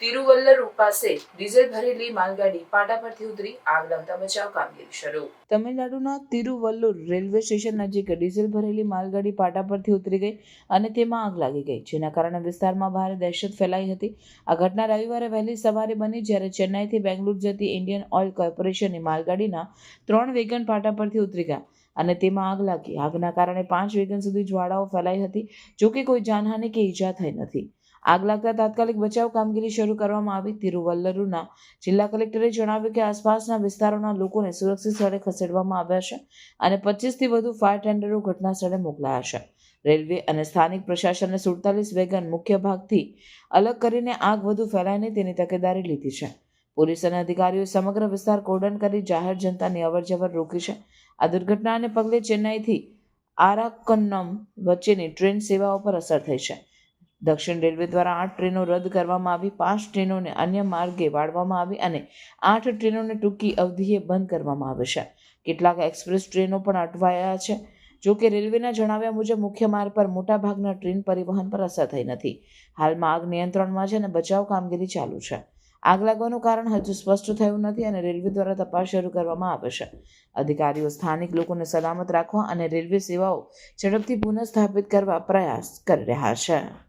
પાસે ડીઝલ ભરેલી માલગાડી પાટા પરથી ઉતરી આગ લાગતા બચાવ કામગીરી શરૂ. તમિલનાડુના તિરુવલ્લુર રેલવે સ્ટેશન નજીક ડીઝલ ભરેલી માલગાડી પાટા પરથી ઉતરી ગઈ અને તેમાં આગ લાગી ગઈ, જેના કારણે વિસ્તારમાં ભારે દહેશત ફેલાઈ હતી. આ ઘટના રવિવારે વહેલી સવારે બની જ્યારે ચેન્નાઈથી બેંગ્લુરુ જતી ઇન્ડિયન ઓઇલ કોર્પોરેશનની માલગાડીના ત્રણ વેગન પાટા પરથી ઉતરી ગયા અને તેમાં આગ લાગી. આગના કારણે પાંચ વેગન સુધી જ્વાળાઓ ફેલાઈ હતી, જોકે કોઈ જાનહાનિ કે ઈજા થઈ નથી. આગ લાગતા તાત્કાલિક બચાવ કામગીરી શરૂ કરવામાં આવી. તિરુવલ્લરુના જિલ્લા કલેક્ટરે જણાવ્યું કે આસપાસના વિસ્તારોના લોકોને સુરક્ષિત સ્થળે ખસેડવામાં આવ્યા છે અને પચીસથી વધુ ફાયર ટેન્ડરો ઘટના સ્થળે મોકલાયા છે. રેલવે અને સ્થાનિક પ્રશાસને સુડતાલીસ વેગન મુખ્ય ભાગથી અલગ કરીને આગ વધુ ફેલાય નહીં તેની તકેદારી લીધી છે. પોલીસ અને અધિકારીઓએ સમગ્ર વિસ્તાર કોર્ડન કરી જાહેર જનતાની અવરજવર રોકી છે. આ દુર્ઘટનાને પગલે ચેન્નાઈથી આરાકન્નમ વચ્ચેની ટ્રેન સેવાઓ પર અસર થઈ છે. દક્ષિણ રેલવે દ્વારા આઠ ટ્રેનો રદ કરવામાં આવી, પાંચ ટ્રેનોને અન્ય માર્ગે વાળવામાં આવી અને આઠ ટ્રેનોને ટૂંકી અવધિએ બંધ કરવામાં આવી છે. કેટલાક એક્સપ્રેસ ટ્રેનો પણ અટવાયા છે. જો કે રેલવેના જણાવ્યા મુજબ, મુખ્ય માર્ગ પર મોટાભાગના ટ્રેન પરિવહન પર અસર થઈ નથી. હાલમાં આગ નિયંત્રણમાં છે અને બચાવ કામગીરી ચાલુ છે. આગ લાગવાનું કારણ હજુ સ્પષ્ટ થયું નથી અને રેલવે દ્વારા તપાસ શરૂ કરવામાં આવે છે. અધિકારીઓ, સ્થાનિક લોકોને સલામત રાખવા અને રેલવે સેવાઓ ઝડપથી પુનઃસ્થાપિત કરવા પ્રયાસ કરી રહ્યા છે.